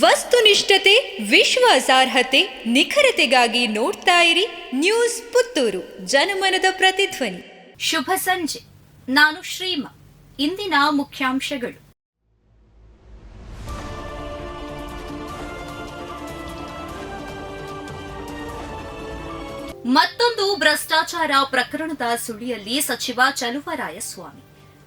ವಸ್ತುನಿಷ್ಠತೆ, ವಿಶ್ವಾಸಾರ್ಹತೆ, ನಿಖರತೆಗಾಗಿ ನೋಡ್ತಾ ಇರಿ ನ್ಯೂಸ್ ಪುತ್ತೂರು, ಜನಮನದ ಪ್ರತಿಧ್ವನಿ. ಶುಭ ಸಂಜೆ. ನಾನು ಶ್ರೀಮ. ಇಂದಿನ ಮುಖ್ಯಾಂಶಗಳು. ಮತ್ತೊಂದು ಭ್ರಷ್ಟಾಚಾರ ಪ್ರಕರಣದ ಸುಳಿಯಲ್ಲಿ ಸಚಿವ ಚಲುವರಾಯಸ್ವಾಮಿ.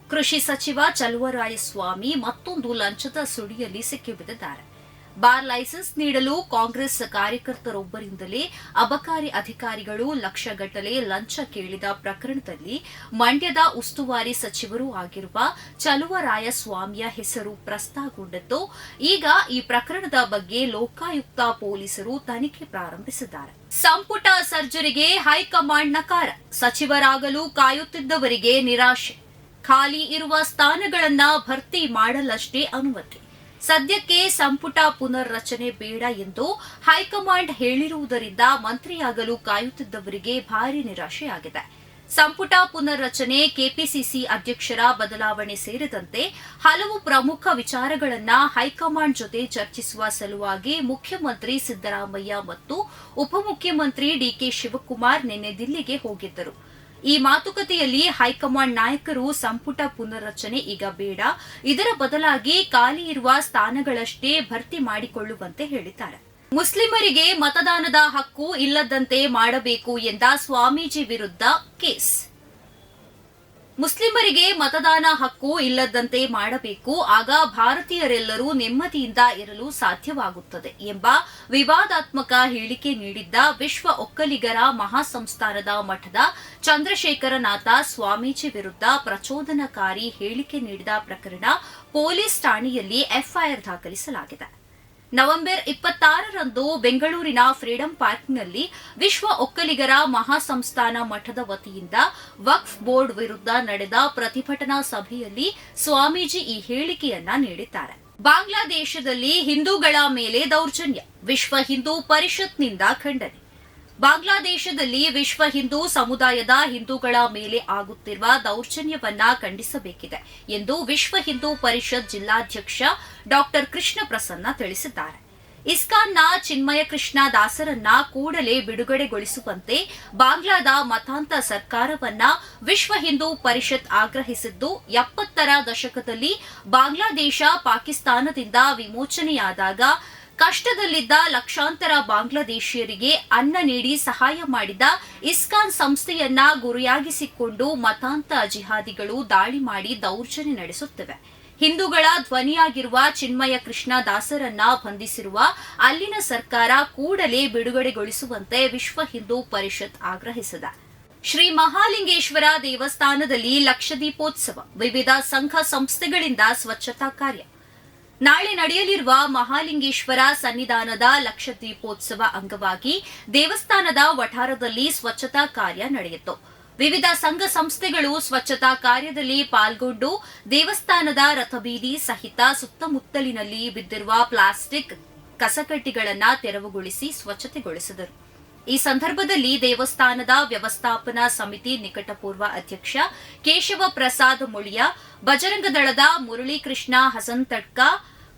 ಕೃಷಿ ಸಚಿವ ಚಲುವರಾಯಸ್ವಾಮಿ ಮತ್ತೊಂದು ಲಂಚದ ಸುಳಿಯಲ್ಲಿ ಸಿಕ್ಕಿಬಿದ್ದಿದ್ದಾರೆ. ಬಾರ್ ಲೈಸೆನ್ಸ್ ನೀಡಲು ಕಾಂಗ್ರೆಸ್ ಕಾರ್ಯಕರ್ತರೊಬ್ಬರಿಂದಲೇ ಅಬಕಾರಿ ಅಧಿಕಾರಿಗಳು ಲಕ್ಷಗಟ್ಟಲೆ ಲಂಚ ಕೇಳಿದ ಪ್ರಕರಣದಲ್ಲಿ ಮಂಡ್ಯದ ಉಸ್ತುವಾರಿ ಸಚಿವರೂ ಆಗಿರುವ ಚಲುವರಾಯಸ್ವಾಮಿಯ ಹೆಸರು ಪ್ರಸ್ತಾಪಗೊಂಡಿತ್ತು ಈಗ ಈ ಪ್ರಕರಣದ ಬಗ್ಗೆ ಲೋಕಾಯುಕ್ತ ಪೊಲೀಸರು ತನಿಖೆ ಪ್ರಾರಂಭಿಸಿದ್ದಾರೆ. ಸಂಪುಟ ಸರ್ಜರಿಗೆ ಹೈಕಮಾಂಡ್ ನಕಾರ. ಸಚಿವರಾಗಲು ಕಾಯುತ್ತಿದ್ದವರಿಗೆ ನಿರಾಶೆ. ಖಾಲಿ ಇರುವ ಸ್ಥಾನಗಳನ್ನ ಭರ್ತಿ ಮಾಡಲಷ್ಟೇ ಅನುಮತಿ. ಸದ್ಯಕ್ಕೆ ಸಂಪುಟ ಪುನರ್ರಚನೆ ಬೇಡ ಎಂದು ಹೈಕಮಾಂಡ್ ಹೇಳಿರುವುದರಿಂದ ಮಂತ್ರಿಯಾಗಲು ಕಾಯುತ್ತಿದ್ದವರಿಗೆ ಭಾರಿ ನಿರಾಶೆಯಾಗಿದೆ. ಸಂಪುಟ ಪುನರ್ರಚನೆ ಕೆಪಿಸಿಸಿ ಅಧ್ಯಕ್ಷರ ಬದಲಾವಣೆ ಸೇರಿದಂತೆ ಹಲವು ಪ್ರಮುಖ ವಿಚಾರಗಳನ್ನು ಹೈಕಮಾಂಡ್ ಜೊತೆ ಚರ್ಚಿಸುವ ಸಲುವಾಗಿ ಮುಖ್ಯಮಂತ್ರಿ ಸಿದ್ದರಾಮಯ್ಯ ಮತ್ತು ಉಪಮುಖ್ಯಮಂತ್ರಿ ಡಿಕೆ ಶಿವಕುಮಾರ್ ನಿನ್ನೆ ದಿಲ್ಲಿಗೆ ಹೋಗಿದ್ದರು. ಈ ಮಾತುಕತೆಯಲ್ಲಿ ಹೈಕಮಾಂಡ್ ನಾಯಕರು ಸಂಪುಟ ಪುನರ್ರಚನೆ ಈಗ ಬೇಡ. ಇದರ ಬದಲಾಗಿ ಖಾಲಿ ಇರುವ ಸ್ಥಾನಗಳಷ್ಟೇ ಭರ್ತಿ ಮಾಡಿಕೊಳ್ಳುವಂತೆ ಹೇಳಿದ್ದಾರೆ. ಮುಸ್ಲಿಮರಿಗೆ ಮತದಾನದ ಹಕ್ಕು ಇಲ್ಲದಂತೆ ಮಾಡಬೇಕು ಎಂದ ಸ್ವಾಮೀಜಿ ವಿರುದ್ಧ ಕೇಸ್. ಮುಸ್ಲಿಮರಿಗೆ ಮತದಾನ ಹಕ್ಕು ಇಲ್ಲದಂತೆ ಮಾಡಬೇಕು, ಆಗ ಭಾರತೀಯರೆಲ್ಲರೂ ನೆಮ್ಮದಿಯಿಂದ ಇರಲು ಸಾಧ್ಯವಾಗುತ್ತದೆ ಎಂಬ ವಿವಾದಾತ್ಮಕ ಹೇಳಿಕೆ ನೀಡಿದ್ದ ವಿಶ್ವ ಒಕ್ಕಲಿಗರ ಮಹಾಸಂಸ್ಥಾನದ ಮಠದ ಚಂದ್ರಶೇಖರನಾಥ ಸ್ವಾಮೀಜಿ ವಿರುದ್ಧ ಪ್ರಚೋದನಕಾರಿ ಹೇಳಿಕೆ ನೀಡಿದ ಪ್ರಕರಣ ಪೊಲೀಸ್ ಠಾಣೆಯಲ್ಲಿ ಎಫ್ಐಆರ್ ದಾಖಲಿಸಲಾಗಿದೆ. ನವೆಂಬರ್ ಇಪ್ಪತ್ತಾರರಂದು ಬೆಂಗಳೂರಿನ ಫ್ರೀಡಂ ಪಾರ್ಕ್ನಲ್ಲಿ ವಿಶ್ವ ಒಕ್ಕಲಿಗರ ಮಹಾಸಂಸ್ಥಾನ ಮಠದ ವತಿಯಿಂದ ವಕ್ಫ್ ಬೋರ್ಡ್ ವಿರುದ್ಧ ನಡೆದ ಪ್ರತಿಭಟನಾ ಸಭೆಯಲ್ಲಿ ಸ್ವಾಮೀಜಿ ಈ ಹೇಳಿಕೆಯನ್ನ ನೀಡಿದ್ದಾರೆ. ಬಾಂಗ್ಲಾದೇಶದಲ್ಲಿ ಹಿಂದೂಗಳ ಮೇಲೆ ದೌರ್ಜನ್ಯ. ವಿಶ್ವ ಹಿಂದೂ ಪರಿಷತ್ನಿಂದ ಖಂಡನೆ. ಬಾಂಗ್ಲಾದೇಶದಲ್ಲಿ ವಿಶ್ವ ಹಿಂದೂ ಸಮುದಾಯದ ಹಿಂದೂಗಳ ಮೇಲೆ ಆಗುತ್ತಿರುವ ದೌರ್ಜನ್ಯವನ್ನ ಖಂಡಿಸಬೇಕಿದೆ ಎಂದು ವಿಶ್ವ ಹಿಂದೂ ಪರಿಷತ್ ಜಿಲ್ಲಾಧ್ಯಕ್ಷ ಡಾಕ್ಟರ್ ಕೃಷ್ಣ ಪ್ರಸನ್ನ ತಿಳಿಸಿದ್ದಾರೆ. ಇಸ್ಕಾನ್ನ ಚಿನ್ಮಯ ಕೃಷ್ಣ ದಾಸರನ್ನ ಕೂಡಲೇ ಬಿಡುಗಡೆಗೊಳಿಸುವಂತೆ ಬಾಂಗ್ಲಾದ ಮತಾಂತ ಸರ್ಕಾರವನ್ನ ವಿಶ್ವ ಹಿಂದೂ ಪರಿಷತ್ ಆಗ್ರಹಿಸಿದ್ದು, ಎಪ್ಪತ್ತರ ದಶಕದಲ್ಲಿ ಬಾಂಗ್ಲಾದೇಶ ಪಾಕಿಸ್ತಾನದಿಂದ ವಿಮೋಚನೆಯಾದಾಗ ಕಷ್ಟದಲ್ಲಿದ್ದ ಲಕ್ಷಾಂತರ ಬಾಂಗ್ಲಾದೇಶಿಯರಿಗೆ ಅನ್ನ ನೀಡಿ ಸಹಾಯ ಮಾಡಿದ ಇಸ್ಕಾನ್ ಸಂಸ್ಥೆಯನ್ನ ಗುರಿಯಾಗಿಸಿಕೊಂಡು ಮತಾಂತ ಜಿಹಾದಿಗಳು ದಾಳಿ ಮಾಡಿ ದೌರ್ಜನ್ಯ ನಡೆಸುತ್ತಿವೆ. ಹಿಂದೂಗಳ ಧ್ವನಿಯಾಗಿರುವ ಚಿನ್ಮಯ ಕೃಷ್ಣ ದಾಸರನ್ನ ಬಂಧಿಸಿರುವ ಅಲ್ಲಿನ ಸರ್ಕಾರ ಕೂಡಲೇ ಬಿಡುಗಡೆಗೊಳಿಸುವಂತೆ ವಿಶ್ವ ಹಿಂದೂ ಪರಿಷತ್ ಆಗ್ರಹಿಸಿದೆ. ಶ್ರೀ ಮಹಾಲಿಂಗೇಶ್ವರ ದೇವಸ್ಥಾನದಲ್ಲಿ ಲಕ್ಷದೀಪೋತ್ಸವ, ವಿವಿಧ ಸಂಘ ಸಂಸ್ಥೆಗಳಿಂದ ಸ್ವಚ್ಛತಾ ಕಾರ್ಯ ನಾಳೆ ನಡೆಯಲಿರುವ ಮಹಾಲಿಂಗೇಶ್ವರ ಸನ್ನಿಧಾನದ ಲಕ್ಷದೀಪೋತ್ಸವ ಅಂಗವಾಗಿ ದೇವಸ್ಥಾನದ ವಠಾರದಲ್ಲಿ ಸ್ವಚ್ಛತಾ ಕಾರ್ಯ ನಡೆಯಿತು. ವಿವಿಧ ಸಂಘ ಸಂಸ್ಥೆಗಳು ಸ್ವಚ್ಛತಾ ಕಾರ್ಯದಲ್ಲಿ ಪಾಲ್ಗೊಂಡು ದೇವಸ್ಥಾನದ ರಥಬೀದಿ ಸಹಿತ ಸುತ್ತಮುತ್ತಲಿನಲ್ಲಿ ಬಿದ್ದಿರುವ ಪ್ಲಾಸ್ಟಿಕ್ ಕಸಕಟ್ಟಿಗಳನ್ನು ತೆರವುಗೊಳಿಸಿ ಸ್ವಚ್ಛತೆಗೊಳಿಸಿದರು. ಈ ಸಂದರ್ಭದಲ್ಲಿ ದೇವಸ್ಥಾನದ ವ್ಯವಸ್ಥಾಪನಾ ಸಮಿತಿ ನಿಕಟಪೂರ್ವ ಅಧ್ಯಕ್ಷ ಕೇಶವ ಪ್ರಸಾದ್ ಮುಳಿಯ, ಬಜರಂಗದಳದ ಮುರಳೀಕೃಷ್ಣ ಹಸನ್ತಡ್ಕ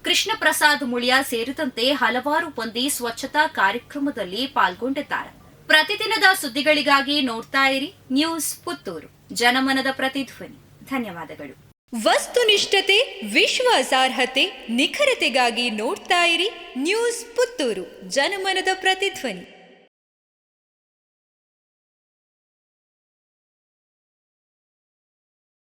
ಕೃಷ್ಣ ಪ್ರಸಾದ್ ಮುಳಿಯ ಸೇರಿದಂತೆ ಹಲವಾರು ಮಂದಿ ಸ್ವಚ್ಛತಾ ಕಾರ್ಯಕ್ರಮದಲ್ಲಿ ಪಾಲ್ಗೊಂಡಿದ್ದಾರೆ. ಪ್ರತಿದಿನದ ಸುದ್ದಿಗಳಿಗಾಗಿ ನೋಡ್ತಾ ಇರಿ ನ್ಯೂಸ್ ಪುತ್ತೂರು. ಜನಮನದ ಪ್ರತಿಧ್ವನಿ. ಧನ್ಯವಾದಗಳು. ವಸ್ತುನಿಷ್ಠತೆ, ವಿಶ್ವಾಸಾರ್ಹತೆ, ನಿಖರತೆಗಾಗಿ ನೋಡ್ತಾ ಇರಿ ನ್ಯೂಸ್ ಪುತ್ತೂರು. ಜನಮನದ ಪ್ರತಿಧ್ವನಿ.